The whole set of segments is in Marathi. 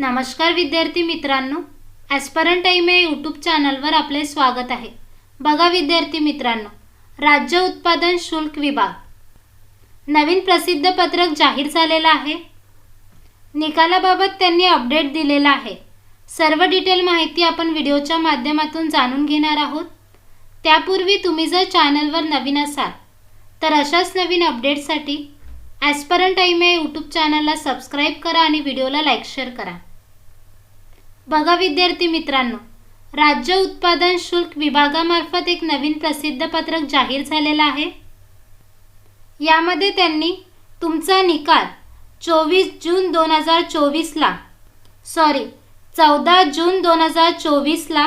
नमस्कार विद्यार्थी मित्रांनो ॲस्परंट टाईम या यूट्यूब चॅनलवर आपले स्वागत आहे. बघा विद्यार्थी मित्रांनो राज्य उत्पादन शुल्क विभाग. नवीन प्रसिद्ध पत्रक जाहीर झालेलं आहे. निकालाबाबत त्यांनी अपडेट दिलेला आहे. सर्व डिटेल माहिती आपण व्हिडिओच्या माध्यमातून जाणून घेणार आहोत. त्यापूर्वी तुम्ही जर चॅनलवर नवीन असाल तर अशाच नवीन अपडेटसाठी ॲस्परंट टाईम या यूट्यूब चॅनलला सबस्क्राईब करा आणि व्हिडिओला लाईक शेअर करा. बघा विद्यार्थी मित्रांनो राज्य उत्पादन शुल्क विभागामार्फत एक नवीन प्रसिद्ध पत्रक जाहीर झालेलं आहे. यामध्ये त्यांनी तुमचा निकाल चोवीस जून दोन हजार चोवीसला सॉरी चौदा जून दोन हजार चोवीसला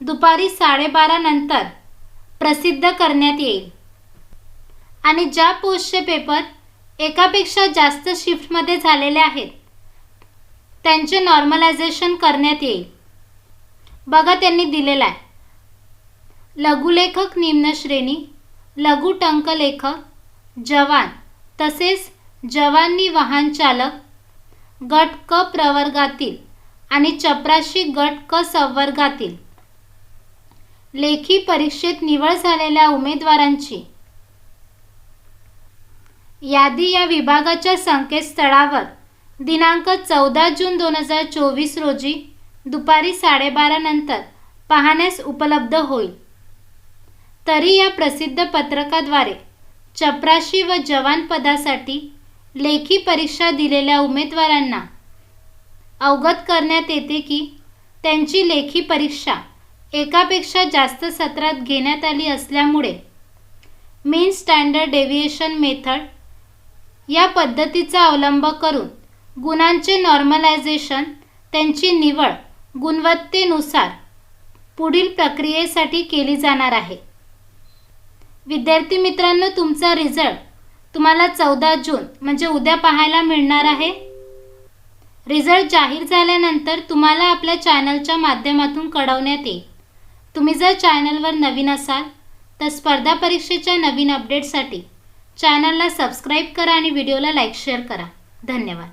दुपारी साडेबारा नंतर प्रसिद्ध करण्यात येईल. आणि ज्या पोस्टचे पेपर एकापेक्षा जास्त शिफ्टमध्ये झालेले आहेत त्यांचे नॉर्मलायझेशन करण्यात येईल. बघा त्यांनी दिलेला आहे. लघुलेखक निम्न श्रेणी जवान तसेच जवानी वाहन चालक गट क प्रवर्गातील आणि चपराशी गट क संवर्गातील. लेखी परीक्षेत निवड झालेल्या उमेदवारांची यादी या विभागाच्या संकेतस्थळावर दिनांक चौदा जून दोन हजार चोवीस रोजी दुपारी साडेबारा नंतर पाहण्यास उपलब्ध होईल. तरी या प्रसिद्ध पत्रकाद्वारे चपराशी व जवान पदासाठी लेखी परीक्षा दिलेल्या उमेदवारांना अवगत करण्यात येते की त्यांची लेखी परीक्षा एकापेक्षा जास्त सत्रात घेण्यात आली असल्यामुळे मीन स्टँडर्ड डेव्हिएशन मेथड या पद्धतीचा अवलंब करून गुणांचे नॉर्मलायझेशन त्यांची निवड गुणवत्तेनुसार पुढील प्रक्रियेसाठी केली जाणार आहे. विद्यार्थी मित्रांनो तुमचा रिझल्ट तुम्हाला चौदा जून म्हणजे उद्या पाहायला मिळणार आहे. रिझल्ट जाहीर झाल्यानंतर तुम्हाला आपल्या चॅनलच्या माध्यमातून कळवण्यात येईल. तुम्ही जर चॅनलवर नवीन असाल तर स्पर्धा परीक्षेच्या नवीन अपडेटसाठी चॅनलला सबस्क्राईब करा आणि व्हिडिओला लाईक शेअर करा. धन्यवाद.